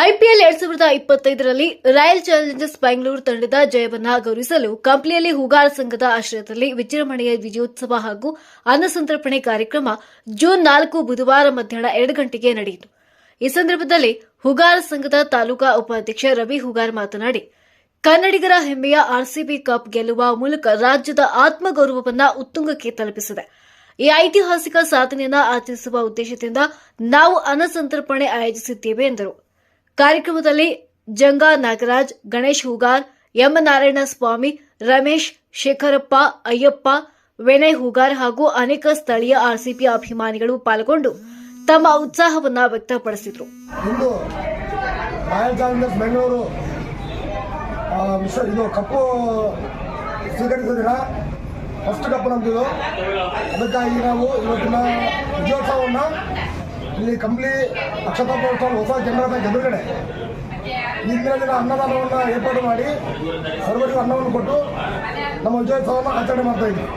IPL ಎರಡ್ ಸಾವಿರದ ಇಪ್ಪತ್ತೈದರಲ್ಲಿ royal Challengers Bengaluru ತಂಡದ ಜಯವನ್ನ ಗೌರವಿಸಲು ಕಂಪ್ಲಿಯಲ್ಲಿ ಹೂಗಾರ ಸಂಘದ ಆಶ್ರಯದಲ್ಲಿ ವಿಜೃಂಭಣೆಯ ವಿಜಯೋತ್ಸವ ಹಾಗೂ ಅನ್ನಸಂತರ್ಪಣೆ ಕಾರ್ಯಕ್ರಮ ಜೂನ್ ನಾಲ್ಕು ಬುಧವಾರ ಮಧ್ಯಾಹ್ನ ಎರಡು ಗಂಟೆಗೆ ನಡೆಯಿತು. ಈ ಸಂದರ್ಭದಲ್ಲಿ ಹುಗಾರ ಸಂಘದ ತಾಲೂಕಾ ಉಪಾಧ್ಯಕ್ಷ ರವಿ ಹುಗಾರ್ ಮಾತನಾಡಿ, ಕನ್ನಡಿಗರ ಹೆಮ್ಮೆಯ ಆರ್ಸಿಬಿ ಕಪ್ ಗೆಲ್ಲುವ ಮೂಲಕ ರಾಜ್ಯದ ಆತ್ಮಗೌರವವನ್ನು ಉತ್ತುಂಗಕ್ಕೆ ತಲುಪಿಸಿದೆ. ಈ ಐತಿಹಾಸಿಕ ಸಾಧನೆಯನ್ನು ಆಚರಿಸುವ ಉದ್ದೇಶದಿಂದ ನಾವು ಅನ್ನಸಂತರ್ಪಣೆ ಆಯೋಜಿಸಿದ್ದೇವೆ ಎಂದರು. ಕಾರ್ಯಕ್ರಮದಲ್ಲಿ ಜಂಗಾ ನಾಗರಾಜ್, ಗಣೇಶ್ ಹೂಗಾರ್ ಎಂ ನಾರಾಯಣ ಸ್ವಾಮಿ, ರಮೇಶ್, ಶೇಖರಪ್ಪ, ಅಯ್ಯಪ್ಪ, ವಿನಯ್ ಹೂಗಾರ್ ಹಾಗೂ ಅನೇಕ ಸ್ಥಳೀಯ ಆರ್ಸಿಪಿ ಅಭಿಮಾನಿಗಳು ಪಾಲ್ಗೊಂಡು ತಮ್ಮ ಉತ್ಸಾಹವನ್ನು ವ್ಯಕ್ತಪಡಿಸಿದರು. ಇಂದು ಕಪ್ಪು ಫಸ್ಟ್ ಕಪ್ ನಮ್ದಿದು ಅದಕ್ಕಾಗಿ ನಾವು ಇವತ್ತಿನ ವಿಜಯೋತ್ಸವವನ್ನು ಇಲ್ಲಿ ಕಂಪ್ಲಿ ಅಕ್ಷತಾ ಪೋಸ್ಟಲ್ ಹೊಸ ಜನರದ ಎದುರುಗಡೆ ಇಂದಿನ ದಿನ ಅನ್ನದಾನವನ್ನು ಏರ್ಪಾಡು ಮಾಡಿ ಸರ್ವರಿಗೂ ಅನ್ನವನ್ನು ಕೊಟ್ಟು ನಮ್ಮ ವಿಜಯೋತ್ಸವವನ್ನು ಆಚರಣೆ ಮಾಡ್ತಾ ಇದ್ದೀವಿ.